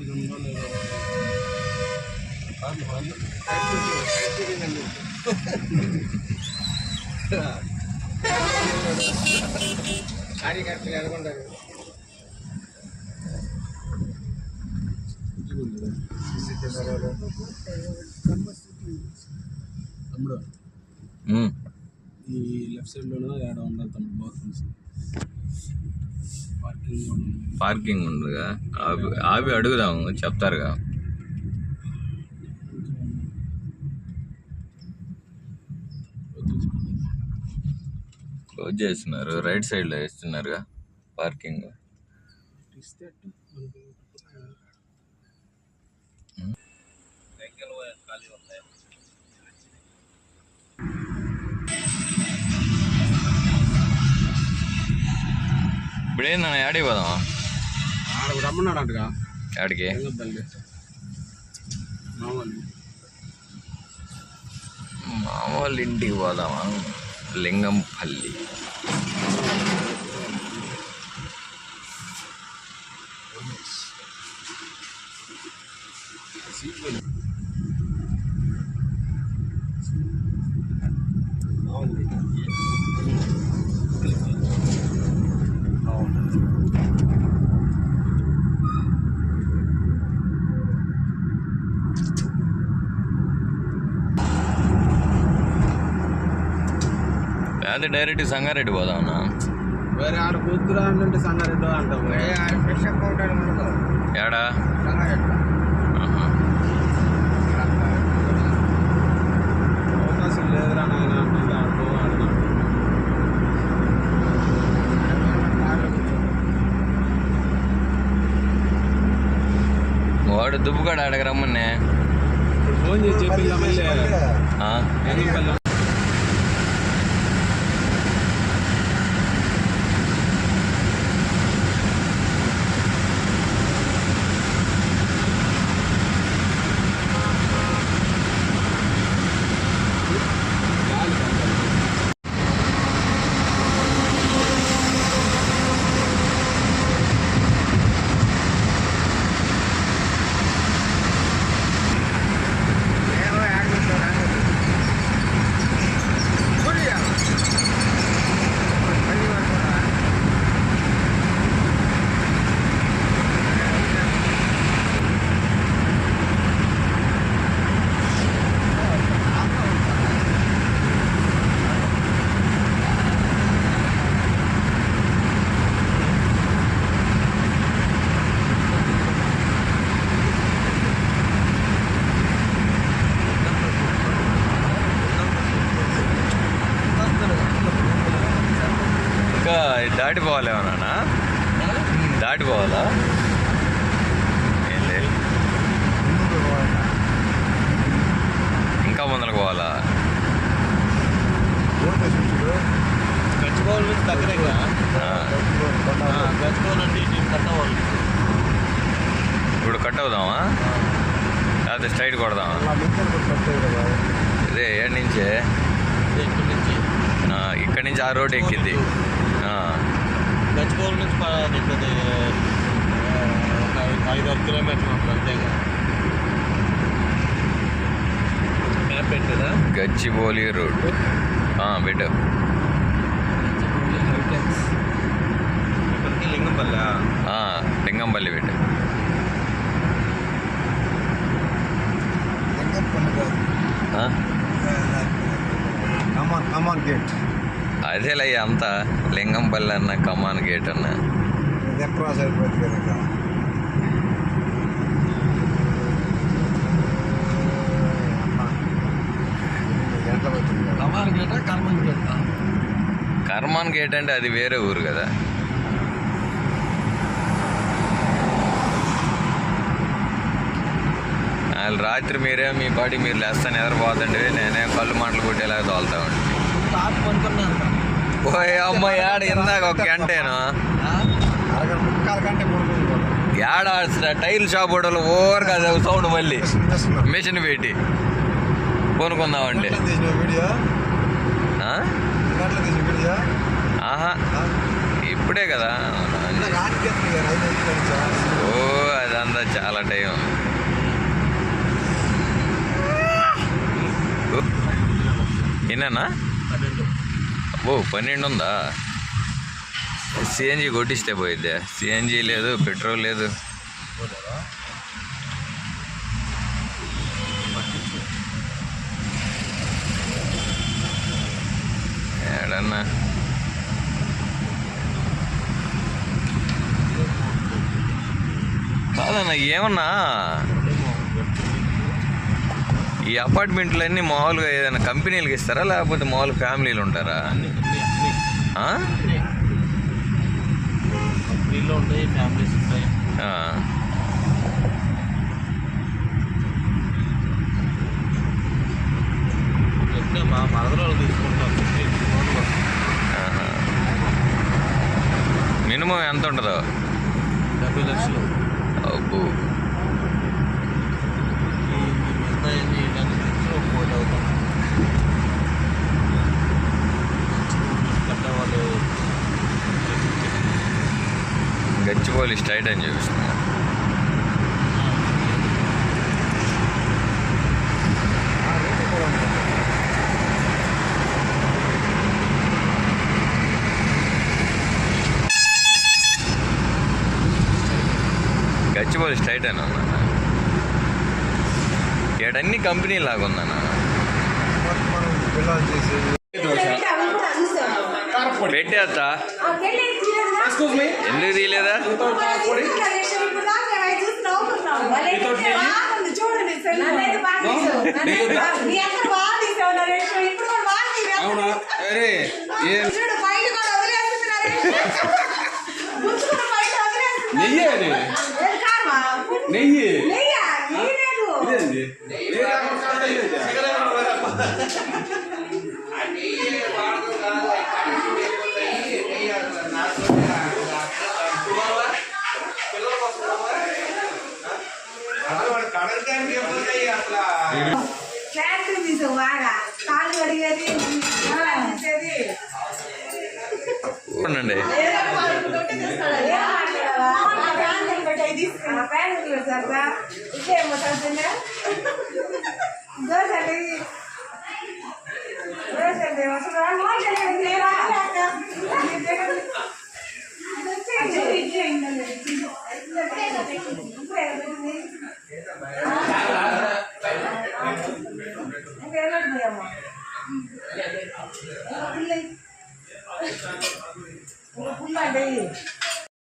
ఇది ఉందో లేదో కాదు, వాళ్ళు కార్యకర్తలు ఎలాగుంటారు సీసీ కెమెరాలు తమ్ముడు ఉమ్. ఈ లెఫ్ట్ సైడ్లోనో ఏడ ఉండాలి తమ్ముడు బాత్రూమ్స్. పార్కింగ్ పార్కింగ్ ఉండదుగా అవి అవి అడుగుదాము చెప్తారుగా. క్లోజ్ చేస్తున్నారు రైట్ సైడ్లో వేస్తున్నారుగా పార్కింగ్. ఇస్తే అట్టు మనకి ఇప్పుడు ఏందన్న యాడికి పోదామా ఆడ రమ్మన్నాడు అంటగా యాడికి రంగపల్లి మామూలు మా వాళ్ళ ఇంటికి పోదామా లింగంపల్లి లేదా డైరెక్ట్ సంగారెడ్డి పోదామన్నా. వేరే ఆడ కూతురా అంటే సంగారెడ్డి ఏడా? సంగారెడ్డి. ఆహా. అవకాశం లేదురా నాయన అంటే ఆడుకో ఆడుకో వాడు దుబ్బుగాడు రమ్మన్నే. ఇప్పుడు ఫోన్ చేసి చెప్పిల్లా మళ్ళీ ఆ? రంగపల్లి ఏమో ఆడుకుంటారా కొరియా మళ్ళీ పడుకోరా ఇంకా దాటిపోవాలేమన్నా దాటిపోవాలా? ఏం లేదు. ఇంకా ముందరకు పోవాలా? నుంచి ఇప్పుడు కట్ అవుదామా? లేకపోతే స్ట్రైట్ కొడదామా? ఇదే ఏడు నుంచే? ఇక్కడి నుంచి. ఆ, ఇక్కడి నుంచి ఆ రోడ్ ఎక్కింది ఆ, గచ్చిబౌల్ నుంచి ప- ఇక్కడ ఒక ఐదు ఆరు కిలోమీటర్లు ఉంటుంది అంతేగా మ్యాప్ పెట్టదా గచ్చిబౌలి రోడ్ ఆ, పెట్టు ఇక్కడికి లింగంపల్లి ఆ, లింగంపల్లి పెట్టు ఆ? కమాన్ కమాన్ గేట్ అదేలే అంతా లింగంపల్లి అన్న కమాన్ గేట్ అన్న. ఇది క్రాస్ అయిపోతుంది కదా గంటలు అవుతుంది కదా కమాన్ గేట కర్మన్ గేట కర్మాన్ గేట్ అంటే అది వేరే ఊరు కదా. వాళ్ళు రాత్రి మీరే మీ పాటి మీరు లేస్తాను ఎదరపోతండి నేనే కళ్ళు మాటలు కొట్టేలా తోలుతా ఉండి. అమ్మ యాడ ఇందాక ఒక గంటేను? యాడ టైల్ షాప్ వాళ్ళు కదా సౌండ్ మళ్ళీ. మిషన్ పెట్టి. కొనుక్కుందామండి. ఆహా. ఇప్పుడే కదా. ఓ అదంతా చాలా టైం. ఏనా ఓ పన్నెండు ఉందా సిఎన్జి కొట్టిస్తే పోయిద్దా సిఎన్జి లేదు పెట్రోల్ లేదు పోలేరా పట్టించు ఏడన్నా కాదన్నా ఏమన్నా ఈ అపార్ట్మెంట్లన్నీ మామూలుగా ఏదైనా కంపెనీలకు ఇస్తారా? లేకపోతే మామూలు ఫ్యామిలీలు ఉంటారా. మినిమం ఎంత ఉంటుందో? డెబ్బై లక్షలు. అబ్బో. గచ్చిపోలి స్ట్రైట్ అని చూపిస్తున్నా గచ్చిపోలి స్ట్రైట్ అని ఉందన్న ఏడన్ని కంపెనీ లాగా ఉందన్న మనం పిల్లలు చేసేది పెట్టేస్తా ఎందుకు తీయలేదా? అవునా? అరే ఏ నెయ్యి నెయ్యి. బాగా కాలు కడిగేది చేసేది ఉండండి దోశ